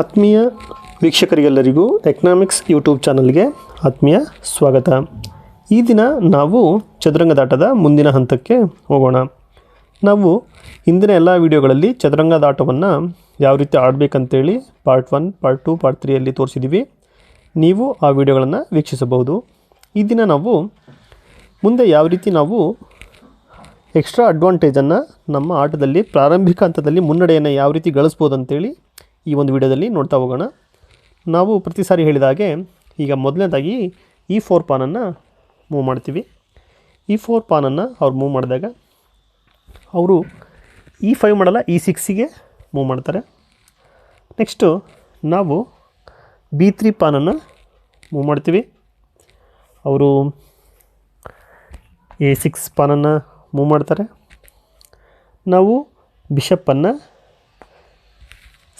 ಆತ್ಮೀಯ ವೀಕ್ಷಕರಿಗೆಲ್ಲರಿಗೂ economics YouTube ಚಾನಲ್ಗೆ ಆತ್ಮೀಯ ಸ್ವಾಗತ. ಈ ದಿನ ನಾವು ಚದುರಂಗದಾಟದ ಮುಂದಿನ ಹಂತಕ್ಕೆ ಹೋಗೋಣ. ನಾವು ಹಿಂದಿನ ಎಲ್ಲ ವಿಡಿಯೋಗಳಲ್ಲಿ ಚದುರಂಗದಾಟವನ್ನು ಯಾವ ರೀತಿ ಆಡಬೇಕಂತೇಳಿ part one, part two, part ತ್ರೀಯಲ್ಲಿ ತೋರಿಸಿದ್ದೀವಿ ನೀವು ಆ ವಿಡಿಯೋಗಳನ್ನು ವೀಕ್ಷಿಸಬಹುದು. ಈ ದಿನ ನಾವು ಮುಂದೆ ಯಾವ ರೀತಿ ನಾವು ಎಕ್ಸ್ಟ್ರಾ ಅಡ್ವಾಂಟೇಜನ್ನು ನಮ್ಮ ಆಟದಲ್ಲಿ ಪ್ರಾರಂಭಿಕ ಹಂತದಲ್ಲಿ ಮುನ್ನಡೆಯನ್ನು ಯಾವ ರೀತಿ ಗಳಿಸ್ಬೋದು ಅಂತೇಳಿ ಈ ಒಂದು ವಿಡಿಯೋದಲ್ಲಿ ನೋಡ್ತಾ ಹೋಗೋಣ. ನಾವು ಪ್ರತಿ ಸಾರಿ ಹೇಳಿದ ಹಾಗೆ ಈಗ ಮೊದಲನೇದಾಗಿ ಈ ಫೋರ್ ಪಾನನ್ನು ಮೂವ್ ಮಾಡ್ತೀವಿ. ಈ ಫೋರ್ ಪಾನನ್ನು ಅವ್ರು ಮೂವ್ ಮಾಡಿದಾಗ ಅವರು ಇ ಫೈವ್ ಮಾಡಲ್ಲ ಇ ಸಿಕ್ಸಿಗೆ ಮೂವ್ ಮಾಡ್ತಾರೆ. ನೆಕ್ಸ್ಟು ನಾವು ಬಿ ತ್ರೀ ಪಾನನ್ನು ಮೂವ್ ಮಾಡ್ತೀವಿ. ಅವರು ಎ ಸಿಕ್ಸ್ ಪಾನನ್ನು ಮೂವ್ ಮಾಡ್ತಾರೆ. ನಾವು ಬಿಷಪ್ಪನ್ನು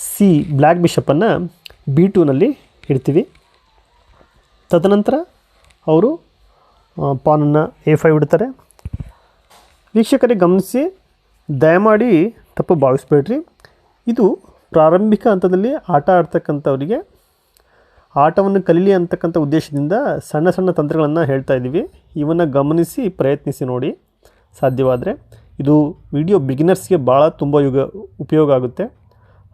ಸಿ ಬ್ಲ್ಯಾಕ್ ಬಿಷಪ್ಪನ್ನು ಬಿ ಟೂನಲ್ಲಿ ಇಡ್ತೀವಿ. ತದನಂತರ ಅವರು ಪಾನನ್ನು ಎ ಫೈವ್ ಇಡ್ತಾರೆ. ವೀಕ್ಷಕರಿಗೆ ಗಮನಿಸಿ, ದಯಮಾಡಿ ತಪ್ಪು ಭಾವಿಸ್ಬೇಡ್ರಿ. ಇದು ಪ್ರಾರಂಭಿಕ ಹಂತದಲ್ಲಿ ಆಟ ಆಡ್ತಕ್ಕಂಥವರಿಗೆ ಆಟವನ್ನು ಕಲೀಲಿ ಅಂತಕ್ಕಂಥ ಉದ್ದೇಶದಿಂದ ಸಣ್ಣ ಸಣ್ಣ ತಂತ್ರಗಳನ್ನು ಹೇಳ್ತಾ ಇದ್ದೀವಿ. ಇವನ್ನು ಗಮನಿಸಿ ಪ್ರಯತ್ನಿಸಿ ನೋಡಿ ಸಾಧ್ಯವಾದರೆ. ಇದು ವಿಡಿಯೋ ಬಿಗಿನರ್ಸ್ಗೆ ಭಾಳ ತುಂಬ ಯುಗ ಉಪಯೋಗ ಆಗುತ್ತೆ.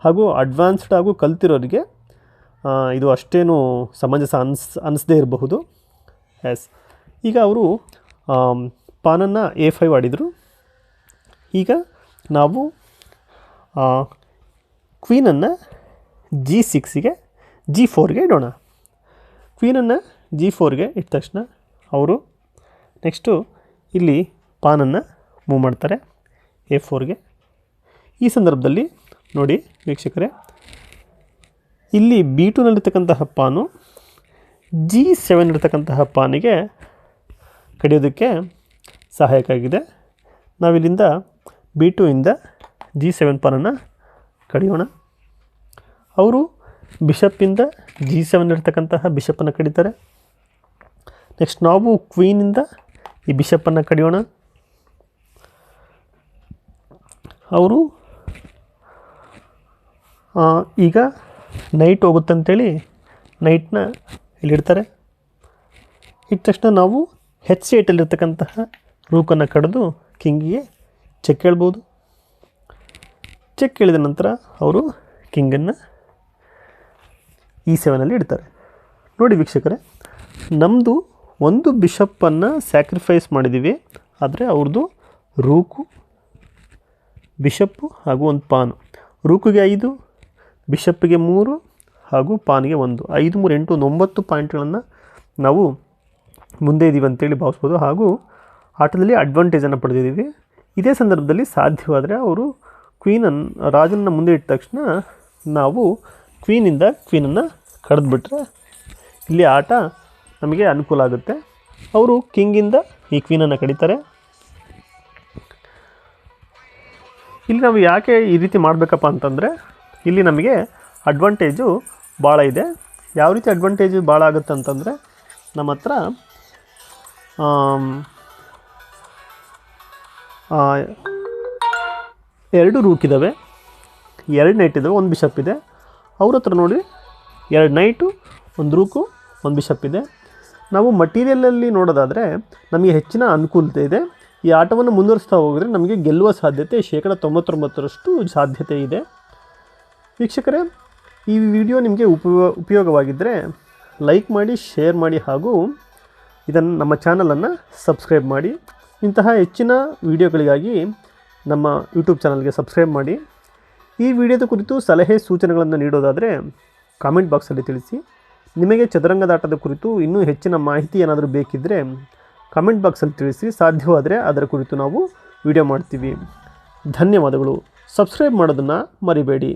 ಹಾಗೂ ಅಡ್ವಾನ್ಸ್ಡ್ ಹಾಗೂ ಕಲ್ತಿರೋರಿಗೆ ಇದು ಅಷ್ಟೇನು ಸಮಂಜಸ ಅನ್ಸ್, ಅನಿಸದೇ ಇರಬಹುದು. ಎಸ್ ಈಗ ಅವರು ಪಾನನ್ನು ಎ ಫೈವ್ ಆಡಿದರು ಈಗ ನಾವು ಕ್ವೀನನ್ನು ಜಿ ಸಿಕ್ಸಿಗೆ ಜಿ ಫೋರ್ಗೆ ಇಡೋಣ. ಕ್ವೀನನ್ನು ಜಿ ಫೋರ್ಗೆ ಇಟ್ಟ ತಕ್ಷಣ ಅವರು ನೆಕ್ಸ್ಟು ಇಲ್ಲಿ ಪಾನನ್ನು ಮೂವ್ ಮಾಡ್ತಾರೆ ಎ ಫೋರ್ಗೆ ಈ ಸಂದರ್ಭದಲ್ಲಿ ನೋಡಿ ವೀಕ್ಷಕರೇ. ಇಲ್ಲಿ ಬಿ ಟೂನಲ್ಲಿರ್ತಕ್ಕಂತಹ ಪಾನು ಜಿ ಸೆವೆನ್ ಇರ್ತಕ್ಕಂತಹ ಪಾನಿಗೆ ಕಡಿಯೋದಕ್ಕೆ ಸಹಾಯಕ ಆಗಿದೆ. ನಾವಿಲ್ಲಿಂದ ಬಿ ಟು ಇಂದ ಜಿ ಸೆವೆನ್ ಪಾನನ್ನು ಕಡಿಯೋಣ. ಅವರು ಬಿಷಪ್ಪಿಂದ ಜಿ ಸೆವೆನ್ ಇರ್ತಕ್ಕಂತಹ ಬಿಷಪ್ಪನ್ನು ಕಡಿತಾರೆ. ನೆಕ್ಸ್ಟ್ ನಾವು ಕ್ವೀನಿಂದ ಈ ಬಿಷಪ್ಪನ್ನು ಕಡಿಯೋಣ. ಅವರು ಈಗ ನೈಟ್ ಹೋಗುತ್ತಂತೇಳಿ ನೈಟ್ನ ಇಲ್ಲಿಡ್ತಾರೆ. ಇಟ್ಟ ತಕ್ಷಣ ನಾವು ಹೆಚ್ ಏಟಲ್ಲಿರ್ತಕ್ಕಂತಹ ರೂಕನ್ನು ಕಡಿದು ಕಿಂಗಿಗೆ ಚೆಕ್ ಹೇಳ್ಬೋದು ಚೆಕ್ ಹೇಳಿದ ನಂತರ ಅವರು ಕಿಂಗನ್ನು ಇ ಸೆವೆನಲ್ಲಿ ಇಡ್ತಾರೆ. ನೋಡಿ ವೀಕ್ಷಕರೇ ನಮ್ಮದು ಒಂದು ಬಿಷಪ್ಪನ್ನು ಸ್ಯಾಕ್ರಿಫೈಸ್ ಮಾಡಿದ್ದೀವಿ ಆದರೆ ಅವ್ರದ್ದು ರೂಕು ಬಿಷಪ್ಪು ಹಾಗೂ ಒಂದು ಪಾನು. ರೂಕುಗೆ ಐದು ಬಿಷಪ್ಪಿಗೆ ಮೂರು ಹಾಗೂ ಪಾನಿಗೆ ಒಂದು. ಐದು, ಮೂರು, ಎಂಟು ಒಂದು ಒಂಬತ್ತು ಪಾಯಿಂಟ್ಗಳನ್ನು ನಾವು ಮುಂದೆ ಇದ್ದೀವಿ ಅಂತೇಳಿ ಭಾವಿಸ್ಬೋದು. ಹಾಗೂ ಆಟದಲ್ಲಿ ಅಡ್ವಾಂಟೇಜನ್ನು ಪಡೆದಿದ್ದೀವಿ. ಇದೇ ಸಂದರ್ಭದಲ್ಲಿ ಸಾಧ್ಯವಾದರೆ ಅವರು ಕ್ವೀನನ್ನು ರಾಜನನ್ನು ಮುಂದೆ ಇಟ್ಟ ತಕ್ಷಣ ನಾವು ಕ್ವೀನಿಂದ ಕ್ವೀನನ್ನು ಕಡಿದ್ಬಿಟ್ರೆ ಇಲ್ಲಿ ಆಟ ನಮಗೆ ಅನುಕೂಲ ಆಗುತ್ತೆ. ಅವರು ಕಿಂಗಿಂದ ಈ ಕ್ವೀನನ್ನು ಕಡಿತಾರೆ. ಇಲ್ಲಿ ನಾವು ಯಾಕೆ ಈ ರೀತಿ ಮಾಡಬೇಕಪ್ಪ ಅಂತಂದರೆ ಇಲ್ಲಿ ನಮಗೆ ಅಡ್ವಾಂಟೇಜು ಭಾಳ ಇದೆ. ಯಾವ ರೀತಿ ಅಡ್ವಾಂಟೇಜು ಭಾಳ ಆಗುತ್ತೆ ಅಂತಂದರೆ ನಮ್ಮ ಹತ್ರ ಎರಡು ರೂಕ್ ಇದ್ದಾವೆ ಎರಡು ನೈಟ್ ಇದ್ದಾವೆ ಒಂದು ಬಿಷಪ್ ಇದೆ. ಅವ್ರ ಹತ್ರ ನೋಡಿ, ಎರಡು ನೈಟು ಒಂದು ರೂಕು ಒಂದು ಬಿಷಪ್ ಇದೆ. ನಾವು ಮಟೀರಿಯಲಲ್ಲಿ ನೋಡೋದಾದರೆ ನಮಗೆ ಹೆಚ್ಚಿನ ಅನುಕೂಲತೆ ಇದೆ. ಈ ಆಟವನ್ನು ಮುಂದುವರಿಸ್ತಾ ಹೋಗಿದ್ರೆ ನಮಗೆ ಗೆಲ್ಲುವ ಸಾಧ್ಯತೆ ಶೇಕಡ ತೊಂಬತ್ತೊಂಬತ್ತರಷ್ಟು ಸಾಧ್ಯತೆ ಇದೆ. ವೀಕ್ಷಕರೇ, ಈ ವಿಡಿಯೋ ನಿಮಗೆ ಉಪಯೋ ಉಪಯೋಗವಾಗಿದ್ದರೆ ಲೈಕ್ ಮಾಡಿ, ಶೇರ್ ಮಾಡಿ ಹಾಗೂ ಇದನ್ನು ನಮ್ಮ ಚಾನಲನ್ನು ಸಬ್ಸ್ಕ್ರೈಬ್ ಮಾಡಿ. ಇಂತಹ ಹೆಚ್ಚಿನ ವಿಡಿಯೋಗಳಿಗಾಗಿ ನಮ್ಮ ಯೂಟ್ಯೂಬ್ ಚಾನಲ್ಗೆ ಸಬ್ಸ್ಕ್ರೈಬ್ ಮಾಡಿ. ಈ ವಿಡಿಯೋದ ಕುರಿತು ಸಲಹೆ ಸೂಚನೆಗಳನ್ನು ನೀಡೋದಾದರೆ ಕಾಮೆಂಟ್ ಬಾಕ್ಸಲ್ಲಿ ತಿಳಿಸಿ. ನಿಮಗೆ ಚದುರಂಗದಾಟದ ಕುರಿತು ಇನ್ನೂ ಹೆಚ್ಚಿನ ಮಾಹಿತಿ ಏನಾದರೂ ಬೇಕಿದ್ದರೆ ಕಾಮೆಂಟ್ ಬಾಕ್ಸಲ್ಲಿ ತಿಳಿಸಿ. ಸಾಧ್ಯವಾದರೆ ಅದರ ಕುರಿತು ನಾವು ವಿಡಿಯೋ ಮಾಡ್ತೀವಿ. ಧನ್ಯವಾದಗಳು. ಸಬ್ಸ್ಕ್ರೈಬ್ ಮಾಡೋದನ್ನು ಮರಿಬೇಡಿ.